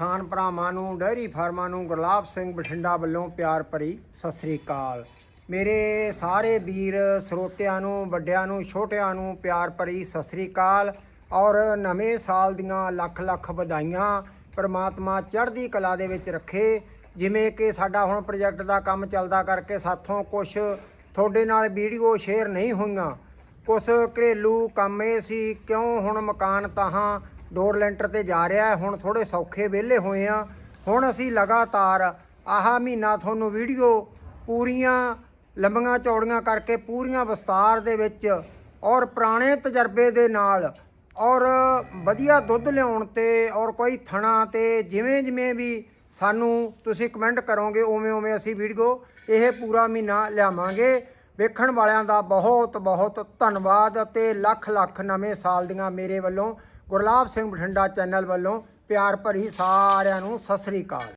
ਕਿਸਾਨ ਭਰਾਵਾਂ ਨੂੰ ਡੈਰੀ ਫਾਰਮਾਂ ਨੂੰ ਗੁਰਲਾਬ ਸਿੰਘ ਬਠਿੰਡਾ ਵੱਲੋਂ ਪਿਆਰ ਭਰੀ ਸਤਿ ਸ੍ਰੀ ਅਕਾਲ। ਮੇਰੇ ਸਾਰੇ ਵੀਰ ਸਰੋਤਿਆਂ ਨੂੰ, ਵੱਡਿਆਂ ਨੂੰ, ਛੋਟਿਆਂ ਨੂੰ ਪਿਆਰ ਭਰੀ ਸਤਿ ਸ੍ਰੀ ਅਕਾਲ। ਔਰ ਨਵੇਂ ਸਾਲ ਦੀਆਂ ਲੱਖ ਲੱਖ ਵਧਾਈਆਂ ਪਰਮਾਤਮਾ ਚੜ੍ਹਦੀ ਕਲਾ ਦੇ ਵਿੱਚ ਰੱਖੇ। ਜਿਵੇਂ ਕਿ ਸਾਡਾ ਹੁਣ ਪ੍ਰੋਜੈਕਟ ਦਾ ਕੰਮ ਚੱਲਦਾ ਕਰਕੇ ਸਾਥੋਂ ਕੁਝ ਤੁਹਾਡੇ ਨਾਲ ਵੀਡੀਓ ਸ਼ੇਅਰ ਨਹੀਂ ਹੋਈਆਂ। ਕੁਛ ਘਰੇਲੂ ਕੰਮ ਇਹ ਸੀ, ਕਿਉਂ ਹੁਣ ਮਕਾਨ ਤਾਹਾਂ ਡੋਰ ਲੈਂਟਰ ਤੇ ਜਾ ਰਿਹਾ ਹੈ। ਹੁਣ ਥੋੜੇ ਸੌਖੇ ਵਿਹਲੇ ਹੋਏ ਆ ਹੁਣ ਅਸੀਂ ਲਗਾਤਾਰ ਆਹ ਮਹੀਨਾ ਤੁਹਾਨੂੰ ਵੀਡੀਓ ਪੂਰੀਆਂ ਲੰਬੀਆਂ ਚੌੜੀਆਂ ਕਰਕੇ ਪੂਰੀਆਂ ਵਿਸਤਾਰ ਦੇ ਵਿੱਚ ਔਰ ਪੁਰਾਣੇ ਤਜਰਬੇ ਦੇ ਨਾਲ ਔਰ ਵਧੀਆ ਦੁੱਧ ਲਿਆਉਣ ਤੇ ਔਰ ਕੋਈ ਥਣਾ ਤੇ ਜਿਵੇਂ ਜਿਵੇਂ ਵੀ ਸਾਨੂੰ ਤੁਸੀਂ ਕਮੈਂਟ ਕਰੋਗੇ, ਉਵੇਂ ਉਵੇਂ ਅਸੀਂ ਵੀਡੀਓ ਇਹ ਪੂਰਾ ਮਹੀਨਾ ਲਿਆਵਾਂਗੇ। ਵੇਖਣ ਵਾਲਿਆਂ ਦਾ ਬਹੁਤ ਬਹੁਤ ਧੰਨਵਾਦ ਅਤੇ ਲੱਖ ਲੱਖ ਨਵੇਂ ਸਾਲ ਦੀਆਂ ਮੇਰੇ ਵੱਲੋਂ ਗੁਰਲਾਬ ਸਿੰਘ ਬਠਿੰਡਾ ਚੈਨਲ ਵੱਲੋਂ ਪਿਆਰ ਭਰੀ ਸਾਰਿਆਂ ਨੂੰ ਸਤਿ ਸ੍ਰੀ ਅਕਾਲ।